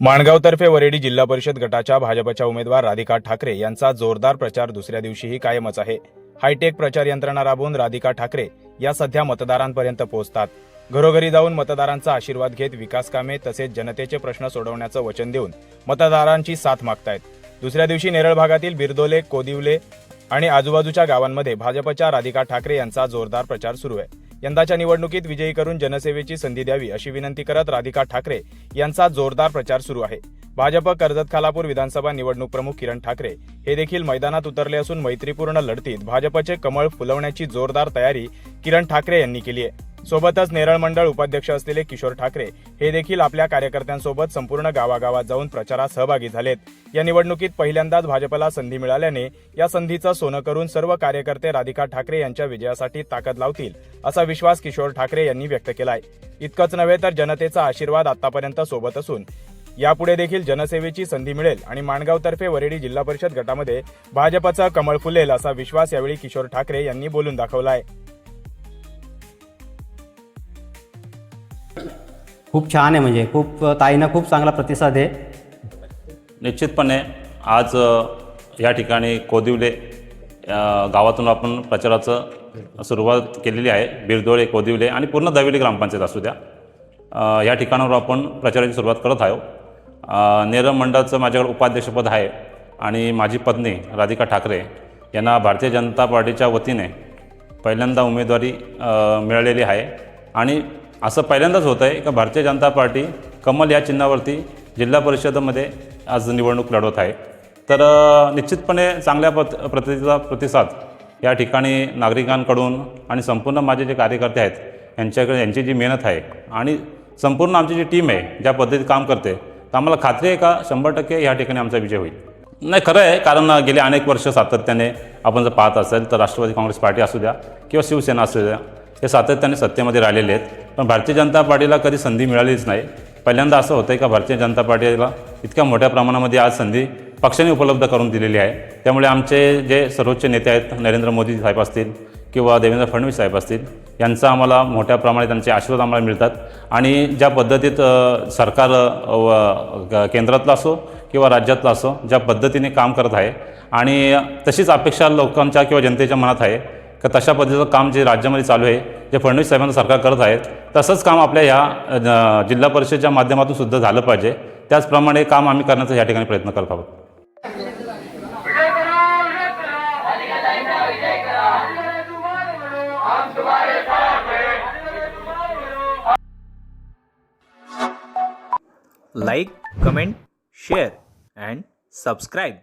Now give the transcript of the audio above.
माणगावतर्फे वरेडी जिल्हा परिषद गटाच्या भाजपच्या उमेदवार राधिका ठाकरे यांचा जोरदार प्रचार दुसऱ्या दिवशीही कायमच आहे. हायटेक प्रचार यंत्रणा राबवून राधिका ठाकरे या सध्या मतदारांपर्यंत पोहोचतात. घरोघरी जाऊन मतदारांचा आशीर्वाद घेत विकास कामे तसेच जनतेचे प्रश्न सोडवण्याचं वचन देऊन मतदारांची साथ मागतायत. दुसऱ्या दिवशी नेरळ भागातील बिरदोले कोदिवले आणि आजूबाजूच्या गावांमध्ये भाजपच्या राधिका ठाकरे यांचा जोरदार प्रचार सुरू आहे. यंदाच्या निवडणुकीत विजयी करून जनसेवेची संधी द्यावी अशी विनंती करत राधिका ठाकरे यांचा जोरदार प्रचार सुरू आहे. भाजप कर्जत खालापूर विधानसभा निवडणूक प्रमुख किरण ठाकरे हे देखील मैदानात उतरले असून मैत्रीपूर्ण लढतीत भाजपचे कमळ फुलवण्याची जोरदार तयारी किरण ठाकरे यांनी केली आहे. सोबतच नेरळ मंडळ उपाध्यक्ष असलेले किशोर ठाकरे हे देखील आपल्या कार्यकर्त्यांसोबत संपूर्ण गावागावात जाऊन प्रचारात सहभागी झालेत. या निवडणुकीत पहिल्यांदाच भाजपला संधी मिळाल्याने या संधीचं सोनं करून सर्व कार्यकर्ते राधिका ठाकरे यांच्या विजयासाठी ताकद लावतील असा विश्वास किशोर ठाकरे यांनी व्यक्त केलाय. इतकंच नव्हे तर जनतेचा आशीर्वाद आतापर्यंत सोबत असून यापुढे देखील जनसेवेची संधी मिळेल आणि माणगावतर्फे वरेडी जिल्हा परिषद गटामध्ये भाजपचा कमळ फुलेल असा विश्वास यावेळी किशोर ठाकरे यांनी बोलून दाखवला आहे खूप छान आहे म्हणजे. खूप ताईंना खूप चांगला प्रतिसाद आहे. निश्चितपणे आज या ठिकाणी कोदिवले गावातून आपण प्रचाराचं सुरुवात केलेली आहे. बिरदोळे कोदिवले आणि पूर्ण दविली ग्रामपंचायत असू द्या. या ठिकाणावर आपण प्रचाराची सुरुवात करत आहोत. नेरम मंडळाचं माझ्याकडे उपाध्यक्षपद आहे आणि माझी पत्नी राधिका ठाकरे यांना भारतीय जनता पार्टीच्या वतीने पहिल्यांदा उमेदवारी मिळालेली आहे. आणि असं पहिल्यांदाच होतं आहे का भारतीय जनता पार्टी कमल या चिन्हावरती जिल्हा परिषदेमध्ये आज निवडणूक लढवत आहे. तर निश्चितपणे चांगल्या पत प्रतिचा प्रतिसाद या ठिकाणी नागरिकांकडून आणि संपूर्ण माझे जे कार्यकर्ते आहेत यांच्याकडे यांची जी मेहनत आहे आणि संपूर्ण आमची जी टीम आहे ज्या पद्धतीत काम करते तर आम्हाला खात्री आहे का शंभर टक्के या ठिकाणी आमचा विजय होईल? नाही खरं आहे कारण गेले अनेक वर्ष सातत्याने आपण जर पाहत असेल तर राष्ट्रवादी काँग्रेस पार्टी असू द्या किंवा शिवसेना असू द्या हे सातत्याने सत्तेमध्ये राहिलेले आहेत. पण भारतीय जनता पार्टीला कधी संधी मिळालीच नाही. पहिल्यांदा असं होतं आहे का भारतीय जनता पार्टीला इतक्या मोठ्या प्रमाणामध्ये आज संधी पक्षाने उपलब्ध करून दिलेली आहे. त्यामुळे आमचे जे सर्वोच्च नेते आहेत नरेंद्र मोदी साहेब असतील किंवा देवेंद्र फडणवीस साहेब असतील यांचा आम्हाला मोठ्या प्रमाणात त्यांचे आशीर्वाद आम्हाला मिळतात. आणि ज्या पद्धतीत सरकार व ग- केंद्रातलं असो किंवा राज्यातलं असो ज्या पद्धतीने काम करत आहे आणि तशीच अपेक्षा लोकांच्या किंवा जनतेच्या मनात आहे का तशा पद्धतीचं काम जे राज्यामध्ये चालू आहे जे फडणवीस साहेबांचं सरकार करत आहेत तसंच काम आपल्या ह्या जिल्हा परिषदेच्या माध्यमातून सुद्धा झालं पाहिजे. त्याचप्रमाणे काम आम्ही करण्याचा या ठिकाणी प्रयत्न करत आहोत. Like comment share and subscribe.